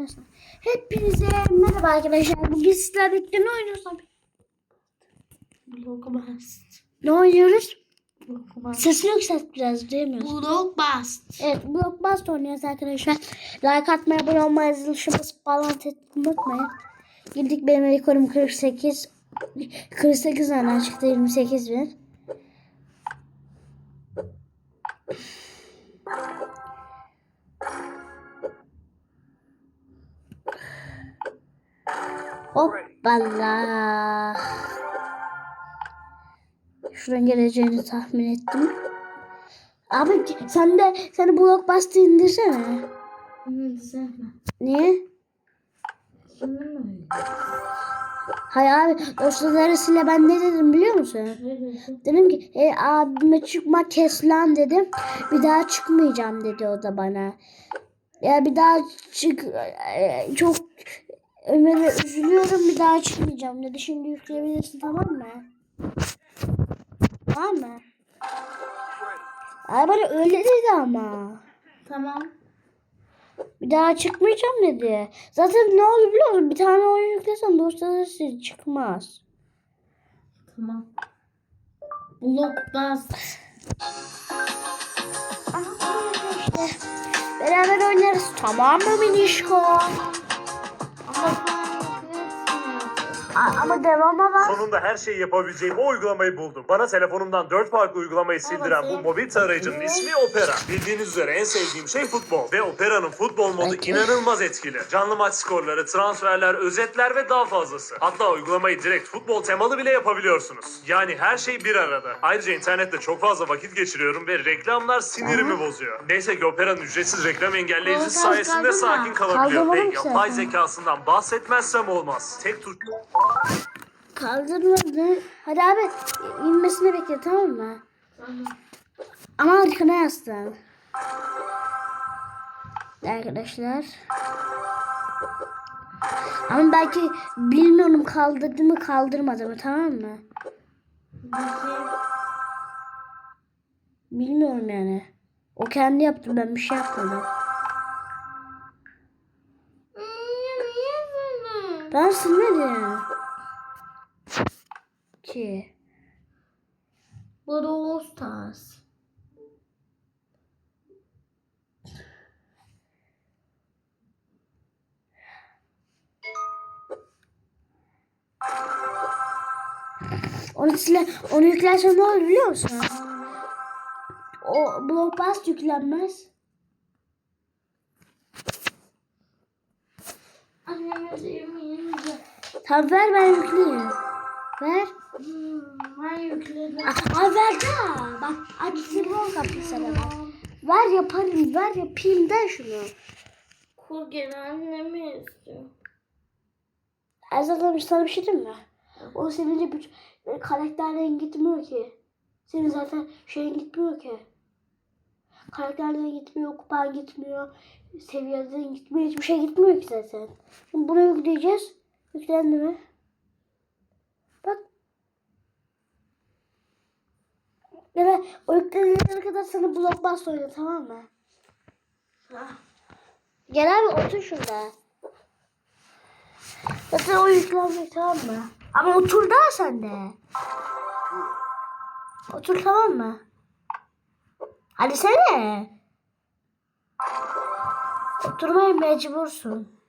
Neyse. Hepinize merhaba arkadaşlar. Bugün sizlerle birlikte ne oynuyoruz abi? Blockbust. Ne oynuyoruz? Blockbust. Sesini yükselt biraz duyamıyoruz. Blockbust. Evet Blockbust oynuyoruz arkadaşlar. Like atmayı, abone olmayı, yazılışımız falan unutmayın. Girdik benim rekorum 48. 48 tane çıktı 28 bin. Hoppala. Şuradan geleceğini tahmin ettim. Abi sen de seni Blockbuster indirsene. Bunu düzeltme. Niye? Hayır abi dostlarısıyla ben ne dedim biliyor musun? Dedim ki e, abime çıkma kes lan dedim. Bir daha çıkmayacağım dedi o da bana. Ya bir daha çık e, çok Ömer'e üzülüyorum bir daha çıkmayacağım dedi. Şimdi yükleyebilirsin tamam mı? Tamam mı? Ay bana öyle dedi ama. Tamam. Bir daha çıkmayacağım dedi. Zaten ne olur biliyor musun? Bir tane oyun yüklesen dostlarısı çıkmaz. Tamam. Blockbust. İşte beraber oynarız. Tamam mı Minişko? A- ama devama var. Sonunda her şeyi yapabileceğim o uygulamayı buldum. Bana telefonumdan 4 farklı uygulamayı sildiren bu mobil tarayıcının ismi Opera. Bildiğiniz üzere en sevdiğim şey futbol. Ve Opera'nın futbol modu inanılmaz etkili. Canlı maç skorları, transferler, özetler ve daha fazlası. Hatta uygulamayı direkt futbol temalı bile yapabiliyorsunuz. Yani her şey bir arada. Ayrıca internette çok fazla vakit geçiriyorum ve reklamlar sinirimi bozuyor. Neyse ki Opera'nın ücretsiz reklam engelleyicisi Oğlum, sayesinde kaldırma. sakin kalabiliyor. Ve ki yapay zekasından bahsetmezsem olmaz. Tek tuş... Kaldırmadı. Hadi abi inmesini bekle tamam mı? Tamam. Ama arkana yaslan. Arkadaşlar. Ama belki bilmiyorum kaldırdı mı kaldırmadı mı tamam mı? Bilmiyorum yani. O kendi yaptı ben bir şey yapmadım. Ben silmedim. Ki. Brawl Stars. Onu sile, onu yüklersen ne olur biliyor musun? O Blockbuster yüklenmez. Anneme yemin Tamam ver ben yükleyeyim. Ver. Ben yükledim. Aa, ver de. Bak acısını ol kapıyı sana bak. Ver yaparım ver yapayım de şunu. Kurgen annemi istiyor. Bir- sana bir şey diyeyim mi? O senince bir karakterlerin gitmiyor ki. Senin zaten şeyin gitmiyor ki. Karakterlerin gitmiyor, kupan gitmiyor, seviyelerin gitmiyor, hiçbir şey gitmiyor ki zaten. Şimdi bunu yükleyeceğiz. Yüklendi mi? Bak. Yani o yüklenene kadar sana blockbuster oyna tamam mı? Ah, Gel abi otur şurada. Zaten o yüklenmek tamam mı? Ama otur daha sen de. Otur tamam mı? Hadi sene. Oturmaya mecbursun.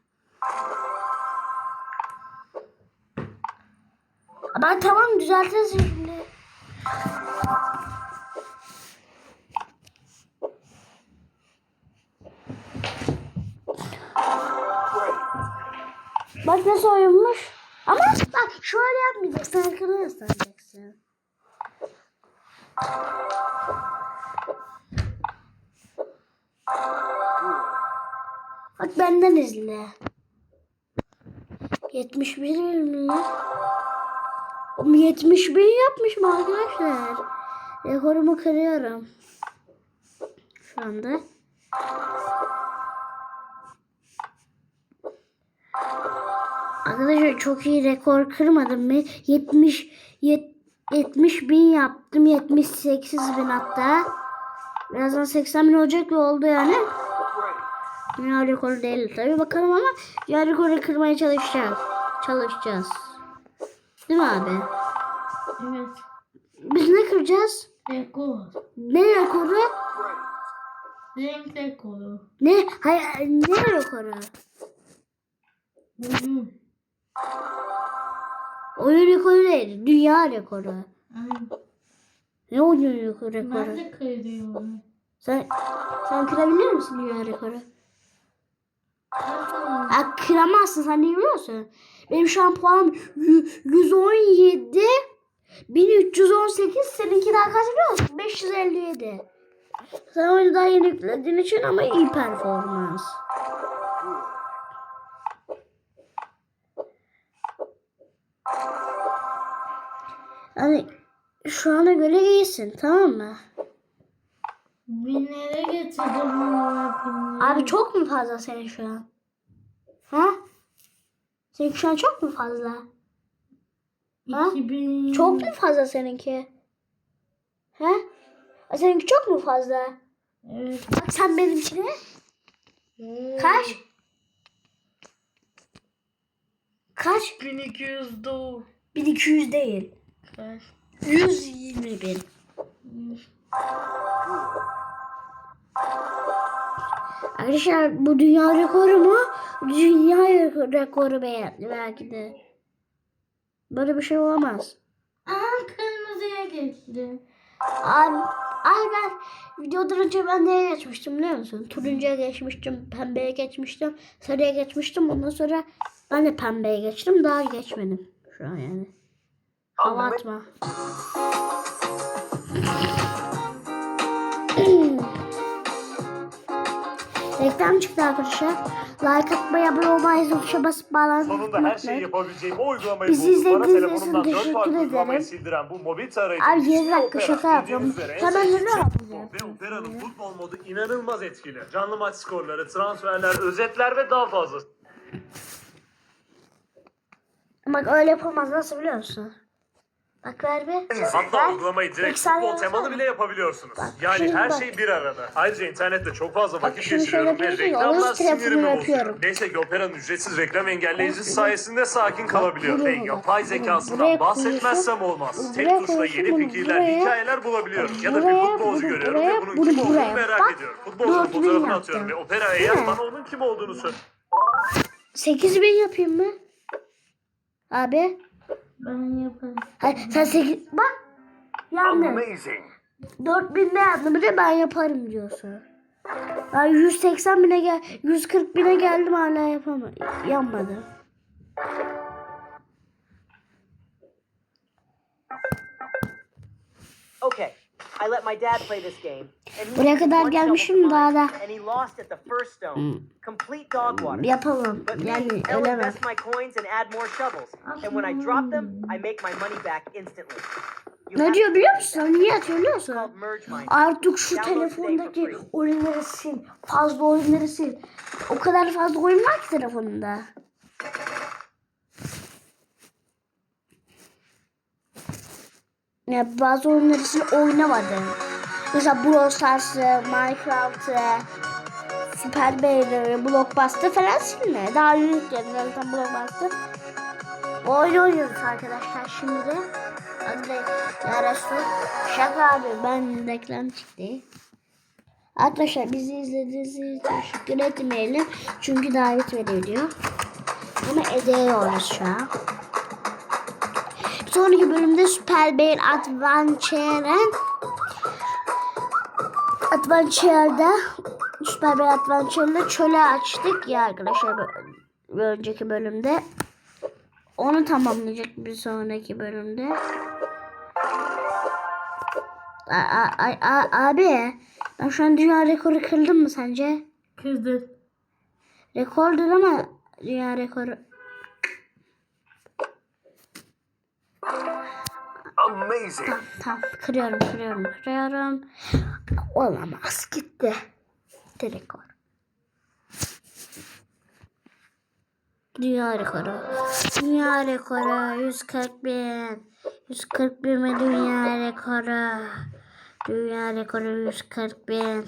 Ben tamam düzeltiriz şimdi. Bak nasıl oyunmuş. Ama bak şöyle yapmayacaksın. Arkana yaslanacaksın. Bak benden izle. 71 bölümler. Oğlum 70 bin yapmışım arkadaşlar. Rekorumu kırıyorum. Şu anda. Arkadaşlar çok iyi rekor kırmadım mı? 70 yet- 70 bin yaptım. 78 bin hatta. Birazdan 80 bin olacak ve oldu yani. Dünya rekoru değil tabii bakalım ama dünya rekoru kırmaya çalışacağız. Çalışacağız. Değil mi abi? Evet. Biz ne kıracağız? Rekor. Ne rekoru? Renk rekoru. Ne? Hayır ne rekoru? Oyun. Oyun rekoru değil. Dünya rekoru. Ay, Ne oyun rekoru? rekoru? Ben de kırıyorum. Sen, sen kırabilir misin dünya rekoru? Ya kıramazsın sen değil biliyorsun. Benim şu an puanım yü- 117 1318 seninki daha kaç biliyor musun? 557. Sen oyunu daha yeni yüklediğin için ama iyi performans. Yani şu ana göre iyisin tamam mı? Binlere getirdim ama. Abi çok mu fazla senin şu an? Ha? Senin şu an çok mu fazla? Ha? 2000. Çok mu fazla seninki? He? A, Seninki çok mu fazla? Evet. Bak sen benimkine. Kaç? Kaç? 1200 doğu. 1200 değil. Kaç? 120 bin. Arkadaşlar bu dünya rekoru mu? Dünya rekoru be- belki de. Böyle bir şey olamaz. Aa kırmızıya geçti. Abi, ay ben videodan önce ben neye geçmiştim biliyor musun? Turuncuya geçmiştim, pembeye geçmiştim, sarıya geçmiştim. Ondan sonra ben de pembeye geçtim. Daha geçmedim şu an yani. Hava atma. Reklam çıktı arkadaşlar. Like atmayı, abone olmayı, zil tuşuna basıp bağlantı Sonunda her şeyi yapabileceğim o uygulamayı Bizi buldum. Bana telefonumdan 4 teşekkür farklı uygulamayı sildiren bu mobil tarayıcı. Abi 7 dakika şaka yapıyorum. Hemen ne yapacağım? Ve Opera'nın futbol modu inanılmaz etkili. Canlı maç skorları, transferler, özetler ve daha fazlası. Bak öyle yapılmaz. Nasıl biliyor musun? Bak ver bir. Hatta Ver. uygulamayı direkt sen futbol temalı bile yapabiliyorsunuz. yani şimdi her bak. şey bir arada. Ayrıca internette çok fazla vakit şunu geçiriyorum şöyle ve yapıyorsun ya, reklamlar sinirimi bozuyor. yapıyorum. Neyse ki Opera'nın ücretsiz reklam engelleyicisi sayesinde sakin kalabiliyor. Ve buraya bak, yapay buraya zekasından bahsetmezsem koyuyorsun, olmaz. buraya Tek tuşla koyuyorsun, yeni bunu fikirler, buraya, hikayeler bulabiliyorum. Ya da bir buraya, futbolcu bunu görüyorum buraya, ve bunun bunu kim olduğunu buraya. merak Bak, ediyorum. Futbolcunun dört bin fotoğrafını yaptım. atıyorum ve Değil yaz mi? bana onun kim olduğunu söyle. 8000 yapayım mı? Abi. Ben yaparım. Hayır sen 8... Bak. Yandın. 4000 ne yaptın bir de ben yaparım diyorsun. Ben 180 bine gel 140 bine geldim hala yapamadım. Yanmadı. Okay, I let my dad play this game. And he Buraya kadar gelmişim, daha da- And he lost at the first stone. Complete dog water. Yapamam. But me, Yani ölemem. invest my coins and add more shovels. And when I drop them, I make my money back instantly. You Ne diyor biliyor musun? Niye It's musun? Artık şu telefondaki oyunları sil. Fazla oyunları sil. O kadar fazla oyun var ki telefonunda. Ya bazı oyunları sil oynamadım. Mesela Brawl Stars'ı, Minecraft'ı, Super Bear'ı, Blockbuster falan silme. Daha yeni yükledim zaten Blockbuster. Oyun oynuyoruz arkadaşlar şimdi. Hadi yarası. Şaka abi ben reklam çıktı. Arkadaşlar bizi izlediğiniz için teşekkür etmeyelim. Çünkü daha bitmedi video. Ama ediyoruz şu an. Sonraki bölümde Super Bear Adventure'ın Adventure'da Super Bear Adventure'da çöle açtık ya arkadaşlar bir- önceki bölümde. Onu tamamlayacak bir sonraki bölümde. A, a, a, a- abi ben şu an dünya rekoru kırdım mı sence? Kızdır. Rekordur ama dünya rekoru. Amazing. Tamam tamam kırıyorum kırıyorum kırıyorum. Olamaz gitti. Gitti rekor. Dünya rekoru. Dünya rekoru 140 bin. 140 bin mi dünya rekoru? Dünya rekoru 140 bin.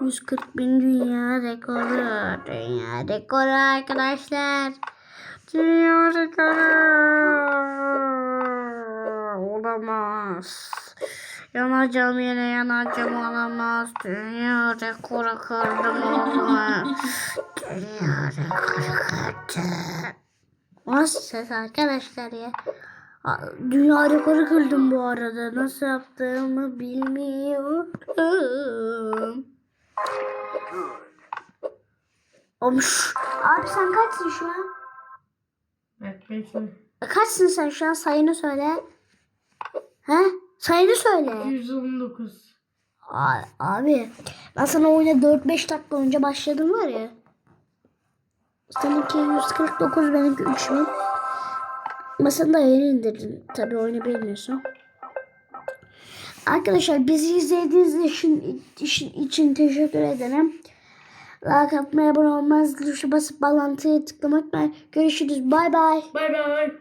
140 bin dünya rekoru. Dünya rekoru arkadaşlar. Dünya rekoru. Olamaz. Yanacağım yine yanacağım olamaz. Dünya rekoru kırdım olamaz. Dünya rekoru kırdım. Nasıl ses arkadaşlar ya? Dünya rekoru kırdım bu arada. Nasıl yaptığımı bilmiyorum. Olmuş. Abi sen kaçsın şu an? Bak bekle. Kaçsın sen şu an sayını söyle. He? Sayını söyle. 119. A- Abi ben sana oyuna 4-5 dakika önce başladım var ya. Seninki 149 benimki 3000. Ama sen daha yeni indirdin. Tabi oyunu bilmiyorsun. Arkadaşlar bizi izlediğiniz için, için, için teşekkür ederim. Like atmayı, abone olmanız, tuşa basıp bağlantıya tıklamak. Görüşürüz. Bay bay. Bay bay.